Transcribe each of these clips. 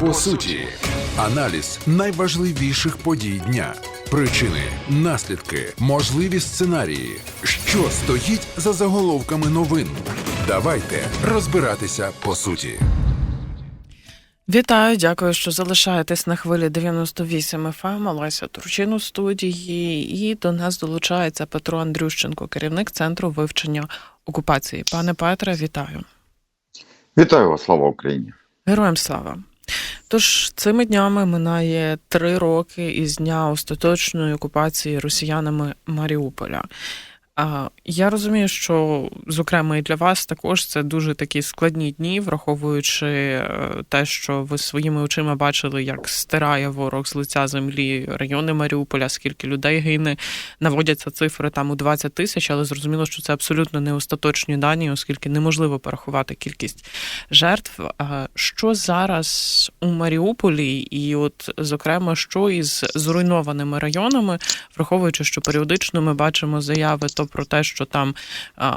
По суті, аналіз найважливіших подій дня, причини, наслідки, можливі сценарії, що стоїть за заголовками новин. Давайте розбиратися по суті. Вітаю, дякую, що залишаєтесь на хвилі 98 FM. Олеся Турчин у студії. І до нас долучається Петро Андрющенко, керівник центру вивчення окупації. Пане Петре, вітаю. Вітаю вас, слава Україні. Героям слава. Тож цими днями минає три роки із дня остаточної окупації росіянами Маріуполя. Я розумію, що зокрема і для вас також це дуже такі складні дні, враховуючи е, те, що ви своїми очима бачили, як стирає ворог з лиця землі райони Маріуполя, скільки людей гине. Наводяться цифри там у 20 тисяч, але зрозуміло, що це абсолютно не остаточні дані, оскільки неможливо порахувати кількість жертв. Що зараз у Маріуполі, і, от, зокрема, що із зруйнованими районами, враховуючи, що періодично ми бачимо заяви то про те, що там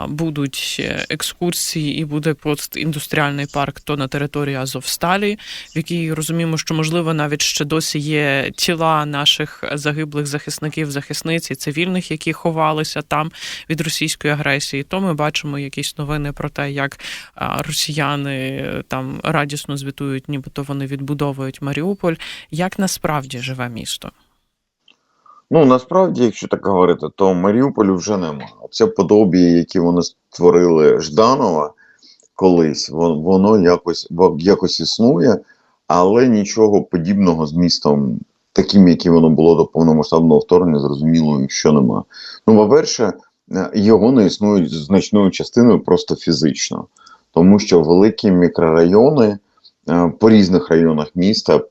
будуть екскурсії і буде постіндустріальний парк, то на території Азовсталі, в якій розуміємо, що можливо навіть ще досі є тіла наших загиблих захисників, захисниць і цивільних, які ховалися там від російської агресії. То ми бачимо якісь новини про те, як росіяни е, там радісно звітують, нібито вони відбудовують Маріуполь. Як насправді живе місто? Ну насправді, якщо так говорити, то Маріуполю вже нема. Це подобі, які вони створили Жданова колись, воно, якось якось існує, але нічого подібного з містом, таким, яким воно було до повномасштабного вторгнення, зрозуміло, що нема. Ну, по-перше, е, його не існують значною частиною просто фізично, тому що великі мікрорайони е, по різних районах міста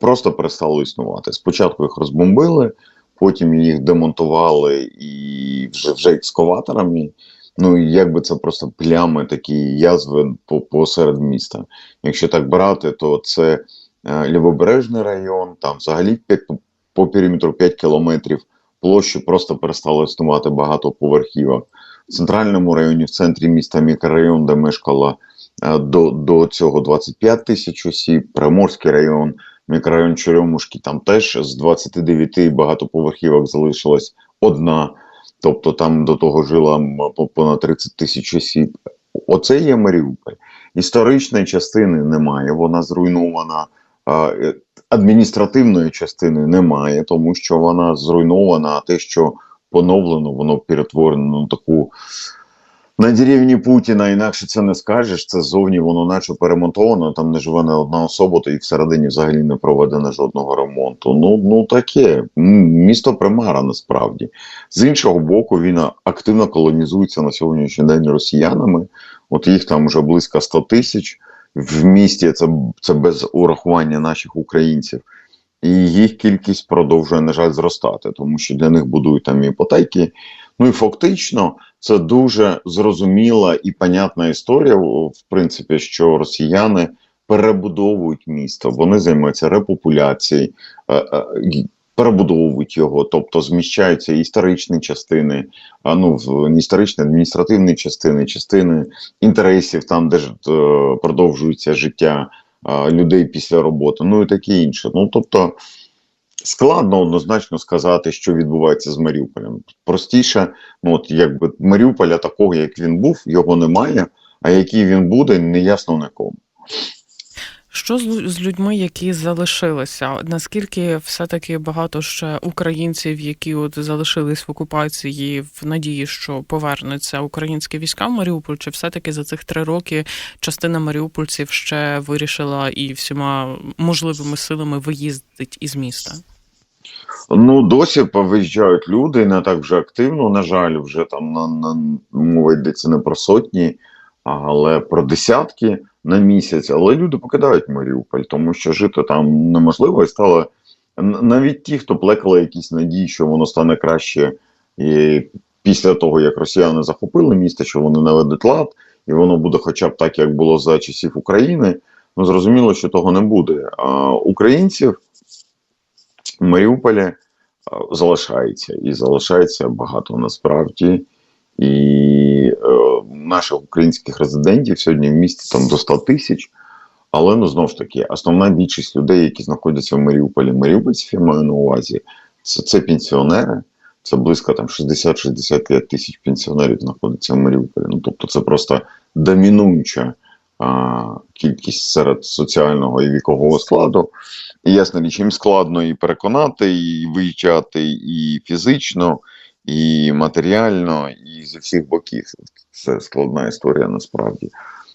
просто перестали існувати. Спочатку їх розбомбили, потім їх демонтували і вже, вже екскаваторами. Ну, і якби це просто плями, такі язви по, посеред міста. Якщо так брати, то це е, лівобережний район, там взагалі п'ять- по, по периметру 5 кілометрів площі просто перестало існувати багатоповерхівок. В центральному районі, в центрі міста мікрорайон, де мешкало е, до, до цього 25 тисяч осіб, Приморський район, мікрорайон Черемушки, там теж з 29 багатоповерхівок залишилась одна. Тобто там до того по- понад 30 тисяч осіб. Оце є Маріуполь. Історичної частини немає, вона зруйнована. е, Адміністративної частини немає, тому що вона зруйнована, а те, що поновлено, воно перетворено на таку на деревні Путіна, інакше це не скажеш. Це ззовні воно наче перемонтовано, там не живе не одна особа, то і всередині взагалі не проведено жодного ремонту. Ну, ну таке. Місто примара насправді. З іншого боку, він активно колонізується на сьогоднішній день росіянами. От їх там вже близько 100 тисяч. В місті це, це без урахування наших українців. І їх кількість продовжує, на жаль, зростати, тому що для них будують там іпотеки. Ну і фактично це дуже зрозуміла і понятна історія, в принципі, що росіяни перебудовують місто, вони займаються репопуляцією, е, е, перебудовують його, тобто зміщаються історичні частини, а, ну в історичні, адміністративні частини, частини інтересів, там де ж е, продовжується життя людей після роботи, ну і таке інше. Ну тобто. Складно однозначно сказати, що відбувається з Маріуполем. Простіше, ну от якби Маріуполя такого, як він був, його немає, а який він буде, неясно нікому. Що з, лю- з людьми, які залишилися? Наскільки все-таки багато ще українців, які от залишились в окупації в надії, що повернуться українські війська в Маріуполь, чи все-таки за цих три роки частина маріупольців ще вирішила і всіма можливими силами виїздить із міста? Ну, досі повиїжджають люди, не так вже активно, на жаль, вже там на, на мова йдеться не про сотні, але про десятки на місяць. Але люди покидають Маріуполь, тому що жити там неможливо і стало навіть ті, хто плекали якісь надії, що воно стане краще і після того, як росіяни захопили місто, що вони наведуть лад, і воно буде хоча б так, як було за часів України. Ну зрозуміло, що того не буде. А українців Маріуполі е, залишається і залишається багато насправді. І е, наших українських резидентів сьогодні в місті там до 100 тисяч. Але ну знову ж таки, основна більшість людей, які знаходяться в Маріуполі, маріупольців я маю на увазі, це, це пенсіонери. Це близько там 60-65 тисяч пенсіонерів знаходиться в Маріуполі. Ну тобто, це просто домінуюча кількість серед соціального і вікового складу. І ясна річ, їм складно і переконати, і виїжджати, і фізично, і матеріально, і зі всіх боків. Це складна історія насправді.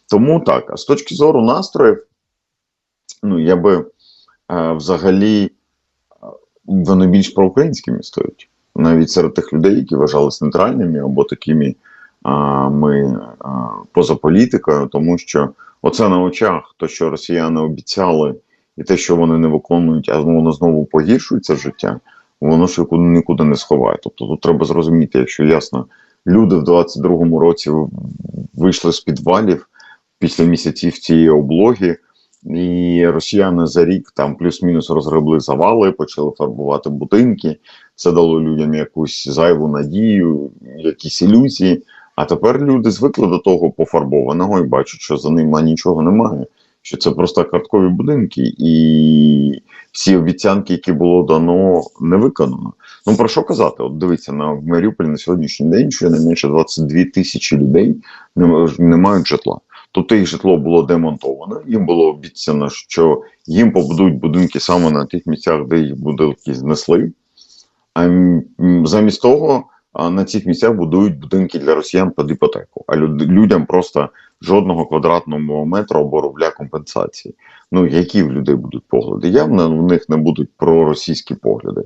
Тому так, а з точки зору настроїв, ну я би е, взагалі е, вони більш проукраїнськими стоять. Навіть серед тих людей, які вважались нейтральними або такими а, ми а, поза політикою, тому що оце на очах, то, що росіяни обіцяли, і те, що вони не виконують, а воно знову погіршується життя, воно ж нікуди, не сховає. Тобто тут треба зрозуміти, якщо ясно, люди в 22-му році вийшли з підвалів після місяців цієї облоги. І росіяни за рік там плюс-мінус розгребли завали, почали фарбувати будинки. Це дало людям якусь зайву надію, якісь ілюзії. А тепер люди звикли до того пофарбованого і бачать, що за ним нічого немає. Що це просто карткові будинки, і всі обіцянки, які було дано, не виконано. Ну про що казати? От дивіться, на в Маріуполі на сьогоднішній день щонайменше 22 тисячі людей не, не мають житла. Тобто їх житло було демонтоване, їм було обіцяно, що їм побудують будинки саме на тих місцях, де їх будинки знесли. А замість того на цих місцях будують будинки для росіян під іпотеку. А люд, людям просто жодного квадратного метра або рубля компенсації. Ну які в людей будуть погляди? Явно в них не будуть проросійські погляди.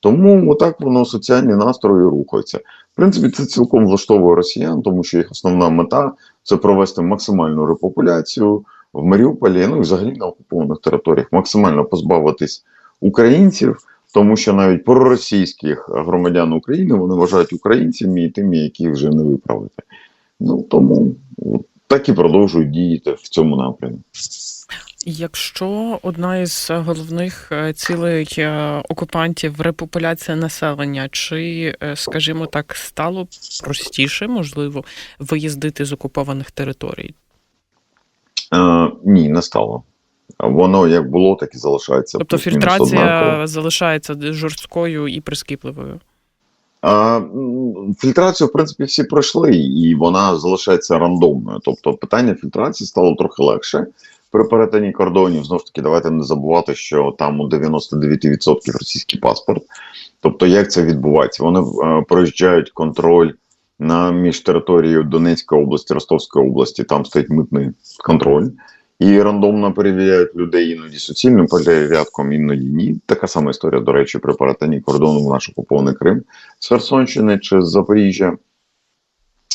Тому отак воно соціальні настрої рухаються. В принципі, це цілком влаштовує росіян, тому що їх основна мета це провести максимальну репопуляцію в Маріуполі, ну і взагалі на окупованих територіях, максимально позбавитись українців, тому що навіть проросійських громадян України вони вважають українцями і тими, які вже не виправити. Ну тому так і продовжують діяти в цьому напрямі. Якщо одна із головних е, цілей е, окупантів репопуляція населення, чи, е, скажімо так, стало простіше, можливо, виїздити з окупованих територій? Е, ні, не стало. Воно як було, так і залишається. Тобто фільтрація залишається жорсткою і прискіпливою. А, фільтрацію, в принципі, всі пройшли, і вона залишається рандомною. Тобто питання фільтрації стало трохи легше при перетині кордонів. Знову ж таки, давайте не забувати, що там у 99% російський паспорт. Тобто, як це відбувається? Вони е, проїжджають контроль на між територією Донецької області, Ростовської області, там стоїть митний контроль. І рандомно перевіряють людей іноді суцільним порядком, іноді ні. Така сама історія, до речі, при перетині кордону в наш окупований Крим з Херсонщини чи з Запоріжжя.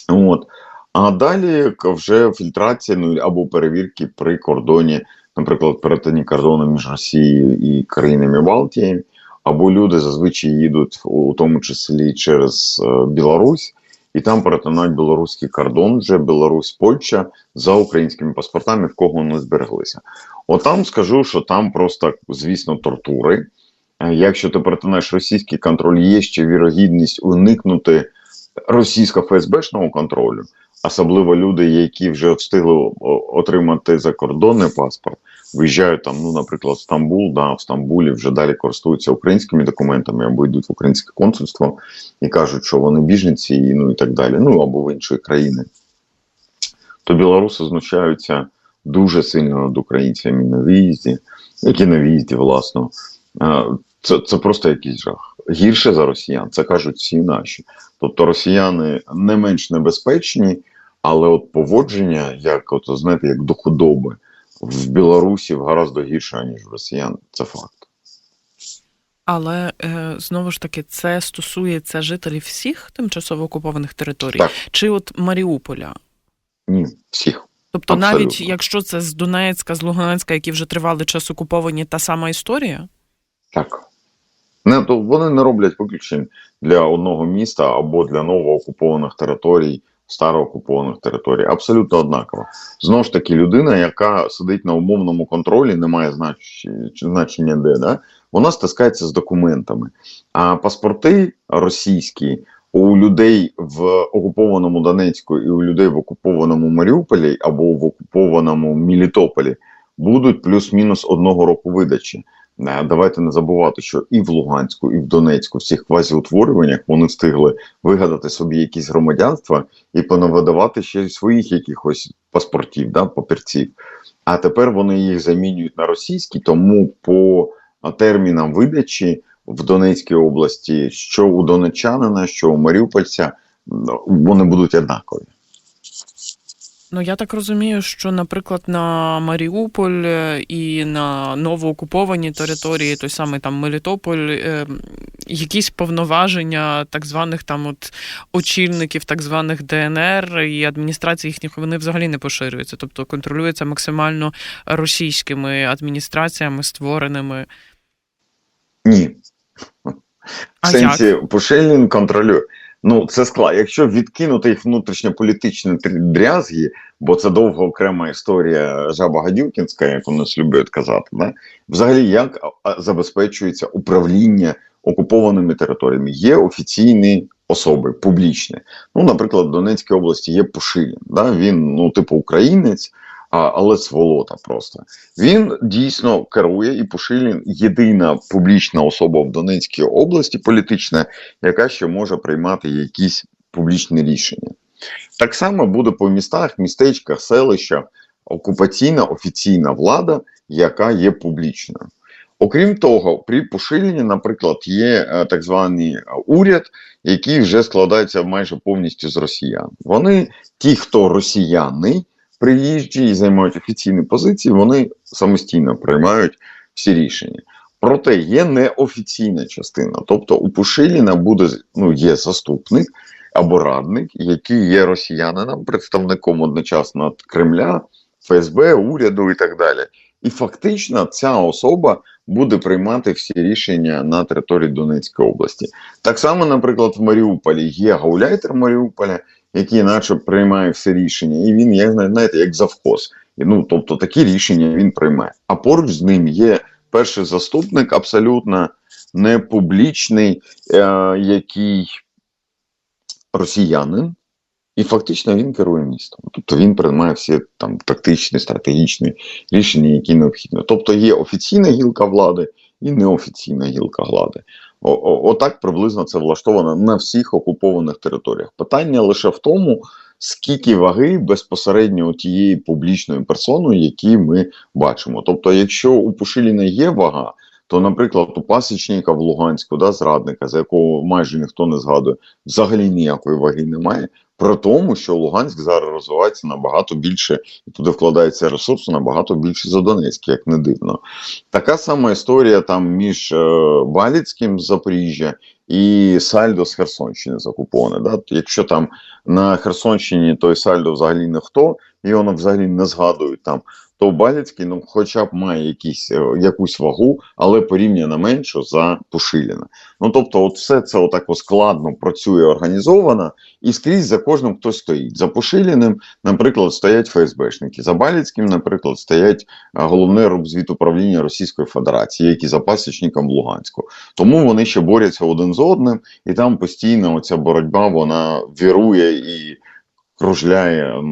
От. А далі вже фільтрація ну, або перевірки при кордоні, наприклад, перетині кордону між Росією і країнами Балтії, або люди зазвичай їдуть у у тому числі через е, Білорусь, і там перетинають білоруський кордон, вже Білорусь, Польща за українськими паспортами, в кого вони збереглися. Отам скажу, що там просто, звісно, тортури. Е, Якщо ти перетинаєш російський контроль, є ще вірогідність уникнути російсько ФСБшного контролю, особливо люди, які вже встигли отримати закордонний паспорт, виїжджають там, ну, наприклад, в Стамбул, да, в Стамбулі вже далі користуються українськими документами або йдуть в українське консульство і кажуть, що вони біженці, і, ну і так далі, ну або в інші країни. То білоруси знущаються дуже сильно над українцями на виїзді, які на виїзді, власно. Це, це просто якийсь жах. Гірше за росіян, це кажуть всі наші. Тобто росіяни не менш небезпечні, але от поводження, як от знаєте, як до худоби в Білорусі гораздо гірше, ніж в росіян. Це факт. Але е, знову ж таки, це стосується жителів всіх тимчасово окупованих територій, Так. чи от Маріуполя? Ні, всіх. Тобто, Абсолютно. навіть якщо це з Донецька, з Луганська, які вже тривалий час окуповані, та сама історія? Так. Не, то вони не роблять виключень для одного міста або для новоокупованих територій, староокупованих територій. Абсолютно однаково. Знову ж таки, людина, яка сидить на умовному контролі, не має значення де, да? вона стискається з документами. А паспорти російські у людей в окупованому Донецьку і у людей в окупованому Маріуполі або в окупованому Мелітополі, будуть плюс-мінус одного року видачі. Е, Давайте не забувати, що і в Луганську, і в Донецьку, в цих квазіутворюваннях вони встигли вигадати собі якісь громадянства і понавидавати ще й своїх якихось паспортів, да, папірців. А тепер вони їх замінюють на російські, тому по термінам видачі в Донецькій області, що у донеччанина, що у маріупольця, вони будуть однакові. Ну я так розумію, що, наприклад, на Маріуполь е, і на новоокуповані території, той самий там Мелітополь, е, якісь повноваження так званих там от очільників так званих ДНР і адміністрації їхніх вони взагалі не поширюються, тобто контролюються максимально російськими адміністраціями, створеними. Ні. А В сенсі Пушилін контролює. Ну, це склад. Якщо відкинути їх внутрішньополітичні трі- дрязги, бо це довго окрема історія жаба Гадюкінська, як у нас люблять казати, да? взагалі як забезпечується управління окупованими територіями? Є офіційні особи, публічні. Ну, наприклад, в Донецькій області є Пушилін. Да? Він, ну, типу, українець, але сволота просто. Він дійсно керує, і Пушилін єдина публічна особа в Донецькій області політична, яка ще може приймати якісь публічні рішення. Так само буде по містах, містечках, селищах окупаційна офіційна влада, яка є публічною. Окрім того, при Пушиліні, наприклад, є е, так званий е, уряд, який вже складається майже повністю з росіян. Вони, ті, хто росіяни, приїжджі і займають офіційні позиції, вони самостійно приймають всі рішення. Проте є неофіційна частина. Тобто у Пушиліна буде ну, є заступник або радник, який є росіянином, представником одночасно Кремля, ФСБ, уряду і так далі. І фактично ця особа буде приймати всі рішення на території Донецької області. Так само, наприклад, в Маріуполі є гауляйтер Маріуполя, який наче приймає все рішення, і він, як знаєте, як завхоз. Ну, тобто такі рішення він приймає. А поруч з ним є перший заступник, абсолютно не публічний, е, який росіянин, і фактично він керує містом. Тобто він приймає всі там тактичні, стратегічні рішення, які необхідні. Тобто є офіційна гілка влади і неофіційна гілка влади. Отак приблизно це влаштовано на всіх окупованих територіях. Питання лише в тому, скільки ваги безпосередньо тієї публічної персони, які ми бачимо. Тобто, якщо у Пушиліна є вага, то, наприклад, у пасічника в Луганську, да, зрадника, за якого майже ніхто не згадує, взагалі ніякої ваги немає. При тому, що Луганськ зараз розвивається набагато більше, і туди вкладається ресурсу набагато більше за Донецьк, як не дивно. Така сама історія там між е, Валіцьким з Запоріжжя і Сальдо з Херсонщини закуповане. Да? Якщо там на Херсонщині той Сальдо взагалі ніхто, воно взагалі не згадують там, то Баліцький ну, хоча б має якісь, е, якусь вагу, але порівняно меншу за Пушиліна. Ну тобто, от все це отак складно працює організовано, і скрізь за кожним хтось стоїть. За Пушиліним, наприклад, стоять ФСБшники, за Баліцьким, наприклад, стоять а, головний рубзвітуправління Російської Федерації, які за пасічником в Луганську. Тому вони ще борються один з одним, і там постійно оця боротьба вона вірує і кружляє е,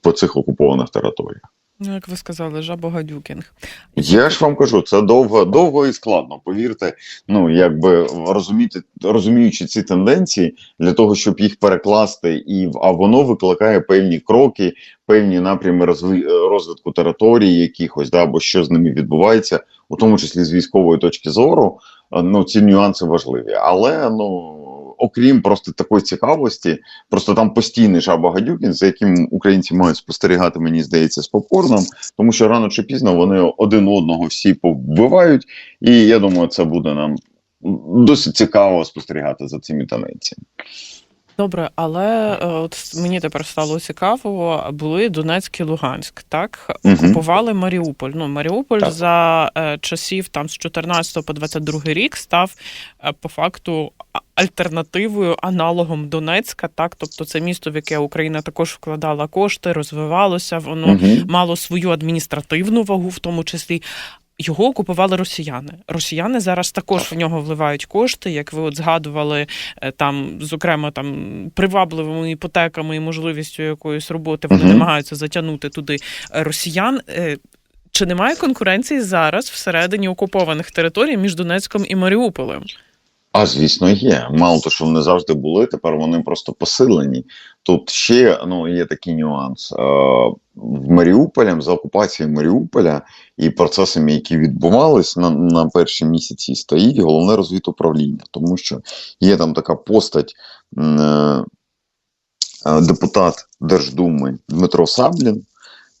по цих окупованих територіях. Ну, як ви сказали, жабогадюкінг. Я ж вам кажу, це довго, довго і складно. Повірте, ну якби розуміти, розуміючи ці тенденції, для того, щоб їх перекласти, і а воно викликає певні кроки, певні напрями розвитку території, якихось да, або що з ними відбувається, у тому числі з військової точки зору. е, Ну ці нюанси важливі, але ну. Окрім просто такої цікавості, просто там постійний жаба гадюкін, за яким українці мають спостерігати, мені здається, з попкорном, тому що рано чи пізно вони один одного всі повбивають, і я думаю, це буде нам досить цікаво спостерігати за цими тенденціями. Добре, але е, от мені тепер стало цікаво, були Донецьк і Луганськ, так? Окупували Маріуполь. Ну, Маріуполь Так. за е, часів там з 14 по 22 рік став е, по факту альтернативою, аналогом Донецька, так? Тобто це місто, в яке Україна також вкладала кошти, розвивалося, воно Мгм. мало свою адміністративну вагу, в тому числі. Його окупували росіяни. Росіяни зараз також в нього вливають кошти, як ви от згадували, е, там, зокрема, там привабливими іпотеками і можливістю якоїсь роботи вони Мгм. намагаються затягнути туди е, росіян. Е, Чи немає конкуренції зараз всередині окупованих територій між Донецьком і Маріуполем? А звісно, є. Мало того, що вони завжди були, тепер вони просто посилені. Тут ще ну є такий нюанс. Е, в Маріуполі, за окупацією Маріуполя і процесами, які відбувались на, на перші місяці, стоїть головне розвідуправління, тому що є там така постать. Е, е, депутат Держдуми Дмитро Саблін.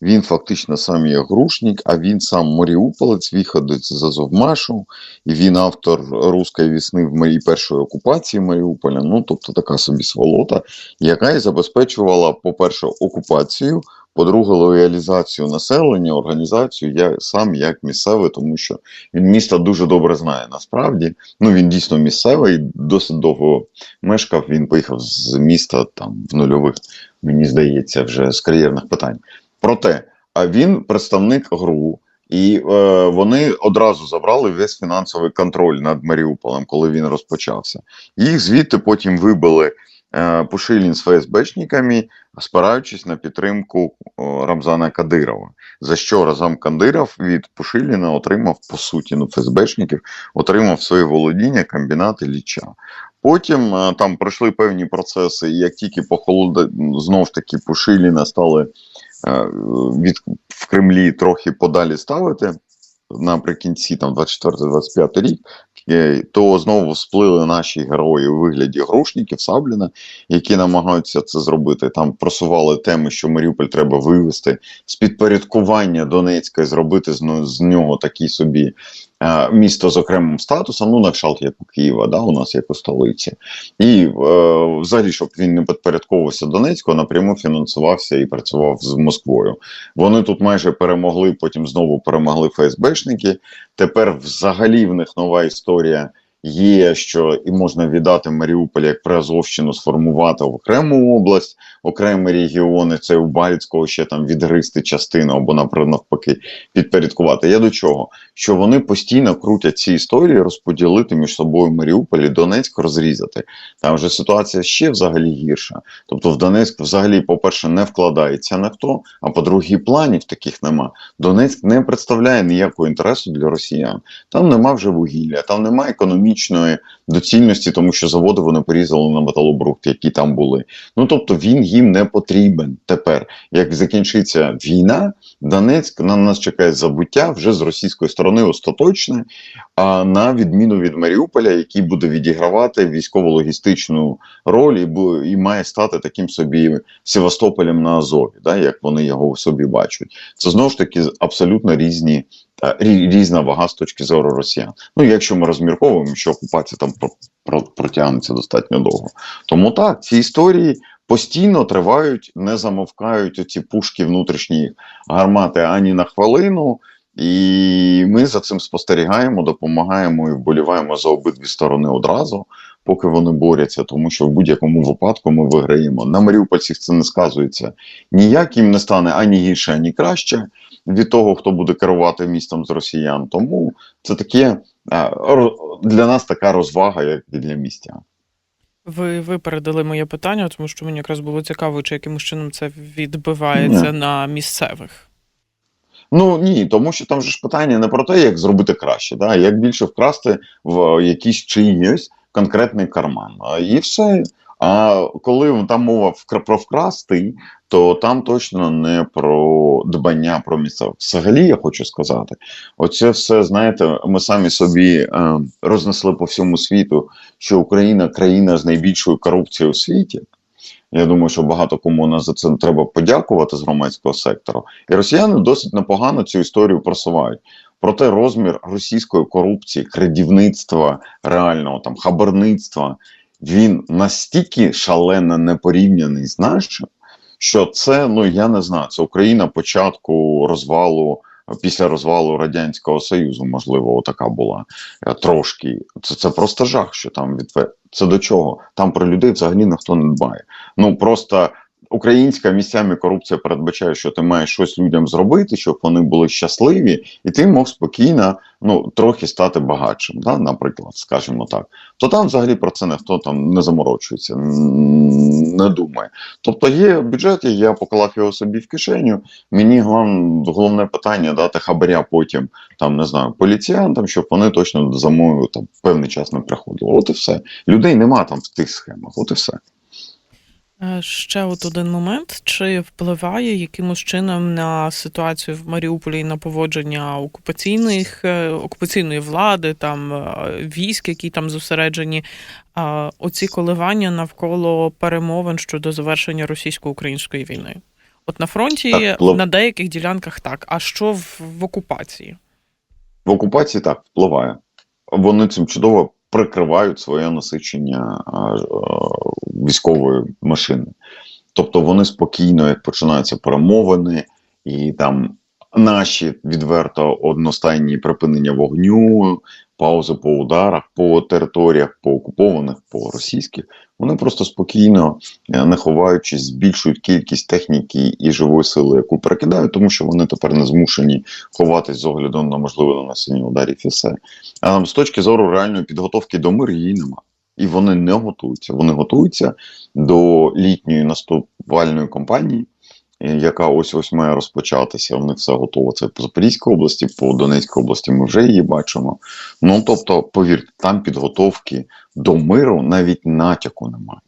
Він фактично сам є грушник, а він сам Маріуполець, виходить з Азовмашу, і він автор руської вісни в моїй першої окупації Маріуполя. Ну тобто така собі сволота, яка і забезпечувала, по-перше, окупацію, по-друге, лоялізацію населення, організацію. Я сам як місцевий, тому що він місто дуже добре знає. Насправді, ну він дійсно місцевий, досить довго мешкав. Він поїхав з міста там в нульових, мені здається, вже з кар'єрних питань. Проте, а він представник ГРУ, і е, вони одразу забрали весь фінансовий контроль над Маріуполем, коли він розпочався. Їх звідти потім вибили е, Пушилін з ФСБшниками, спираючись на підтримку о, Рамзана Кадирова. За що Разам Кадиров від Пушиліна отримав, по суті, ну, ФСБшників, отримав своє володіння комбінати Ліча. Потім е, там пройшли певні процеси, і як тільки похолода знов ж таки Пушиліна стали е, від в Кремлі трохи подалі ставити наприкінці там 24-25 рік, е, то знову сплили наші герої у вигляді грушників Сабліна, які намагаються це зробити. Там просували теми, що Маріуполь треба вивести з підпорядкування Донецька і зробити з, ну, з нього такий собі е, місто з окремим статусом, ну на кшалт як у Києва, да, у нас як у столиці. І е, взагалі, щоб він не підпорядковувався Донецьку, напряму фінансувався і працював з Москвою. Вони тут майже перемогли, потім знову перемогли ФСБшники. Тепер взагалі в них нова історія. Є, що і можна віддати Маріуполь як Приазовщину, сформувати окрему область, окремі регіони, це у Баліцького ще там відгризти частину або наприклад, навпаки підпорядкувати. Я до чого? Що вони постійно крутять ці історії, розподілити між собою Маріуполь і Донецьк, розрізати. Там вже ситуація ще взагалі гірша. Тобто в Донецьк взагалі, по-перше, не вкладається ніхто, а по-друге, планів таких нема. Донецьк не представляє ніякого інтересу для росіян. Там нема вже вугілля, там нема економічної доцільності, тому що заводи вони порізали на металобрухт, які там були. Ну тобто він їм не потрібен тепер. Як закінчиться війна, Донецьк на нас чекає забуття вже з російської сторони остаточне, а на відміну від Маріуполя, який буде відігравати військово-логістичну роль і, і має стати таким собі Севастополем на Азові, да, як вони його собі бачать. Це знову ж таки абсолютно різні. е, Різна вага з точки зору росіян. Ну, якщо ми розмірковуємо, що окупація там про, про, протягнеться достатньо довго. Тому так, ці історії постійно тривають, не замовкають оці пушки внутрішні гармати ані на хвилину. І ми за цим спостерігаємо, допомагаємо і вболіваємо за обидві сторони одразу, поки вони борються, тому що в будь-якому випадку ми виграємо. На маріупольцях це не сказується. Ніяк їм не стане ані гірше, ані краще від того, хто буде керувати містом з росіян. Тому це таке для нас така розвага, як і для містян. Ви випередили моє питання, тому що мені якраз було цікаво, чи якимось чином це відбивається на місцевих. Ну ні, тому що там же ж питання не про те, як зробити краще, да, як більше вкрасти в якийсь чиїсь конкретний карман. І все. А коли там мова про вкрасти, то там точно не про дбання про місцевих. Взагалі, я хочу сказати, оце все, знаєте, ми самі собі е, рознесли по всьому світу, що Україна країна з найбільшою корупцією у світі. Я думаю, що багато кому нас за це треба подякувати з громадського сектору. І росіяни досить непогано цю історію просувають. Проте розмір російської корупції, крадівництва реального там хабарництва, він настільки шалено непорівняний з нашим, що це, ну я не знаю, це Україна початку розвалу. Після розвалу радянського союзу, можливо, така була е, трошки. Це це просто жах, що там відве... Це до чого? Там про людей взагалі ніхто не дбає. Ну просто українська місцями корупція передбачає, що ти маєш щось людям зробити, щоб вони були щасливі, і ти мог спокійно ну, трохи стати багатшим, да, наприклад, скажімо так, то там взагалі про це ніхто там не заморочується, не думає. Тобто є бюджет, я поклав його собі в кишеню. Мені головне питання дати хабаря потім, там не знаю, поліціянтам, щоб вони точно за мною там певний час не приходили. От і все. Людей нема там в тих схемах. От і все. Е, Ще от один момент: чи впливає якимось чином на ситуацію в Маріуполі і на поводження окупаційних е, окупаційної влади, там е, військ, які там зосереджені, оці коливання навколо перемовин щодо завершення російсько-української війни? От на фронті Так, на деяких ділянках так. А що в, в окупації? В окупації так впливає. Вони цим чудово прикривають своє насичення а, військової машини. Тобто вони спокійно, як починаються перемовини, і там наші відверто одностайні припинення вогню, паузи по ударах, по територіях, по окупованих, по російських, вони просто спокійно, е, не ховаючись, збільшують кількість техніки і живої сили, яку перекидають, тому що вони тепер не змушені ховатись з огляду на можливе нанесення ударів і все. А з точки зору реальної підготовки до миру її нема. І вони не готуються. Вони готуються до літньої наступальної кампанії, яка ось ось має розпочатися. У них все готово. Це по Запорізькій області, по Донецькій області ми вже її бачимо. Ну тобто, повірте, там підготовки до миру навіть натяку немає.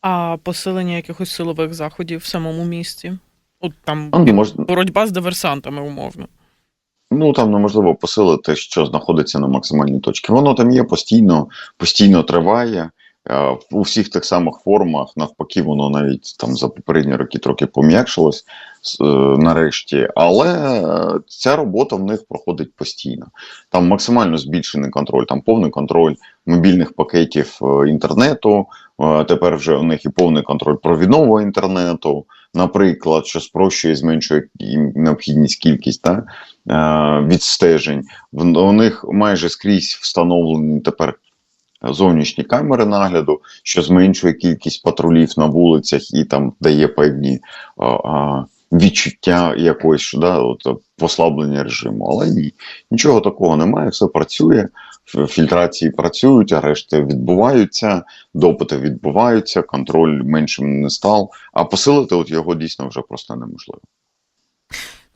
А посилення якихось силових заходів в самому місті? От там А, ну, можна, боротьба з диверсантами, умовно. Ну там неможливо посилити, що знаходиться на максимальній точці. Воно там є постійно, постійно триває. Е, У всіх тих самих формах, навпаки, воно навіть там за попередні роки трохи пом'якшилось е, нарешті, але е, ця робота в них проходить постійно. Там максимально збільшений контроль, там повний контроль мобільних пакетів інтернету. Тепер вже у них і повний контроль провідного інтернету, наприклад, що спрощує і зменшує необхідність кількість та, відстежень. У них майже скрізь встановлені тепер зовнішні камери нагляду, що зменшує кількість патрулів на вулицях і там дає певні а, а, відчуття якоїсь да, от, послаблення режиму. Але ні, нічого такого немає, все працює. Фільтрації працюють, арешти відбуваються, допити відбуваються, контроль меншим не став. А посилити от його дійсно вже просто неможливо.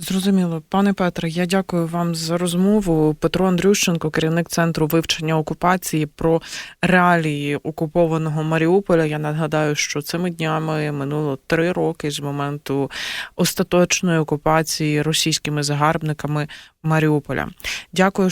Зрозуміло, пане Петре, я дякую вам за розмову. Петро Андрющенко, керівник центру вивчення окупації про реалії окупованого Маріуполя. Я нагадаю, що цими днями минуло три роки з моменту остаточної окупації російськими загарбниками Маріуполя. Дякую,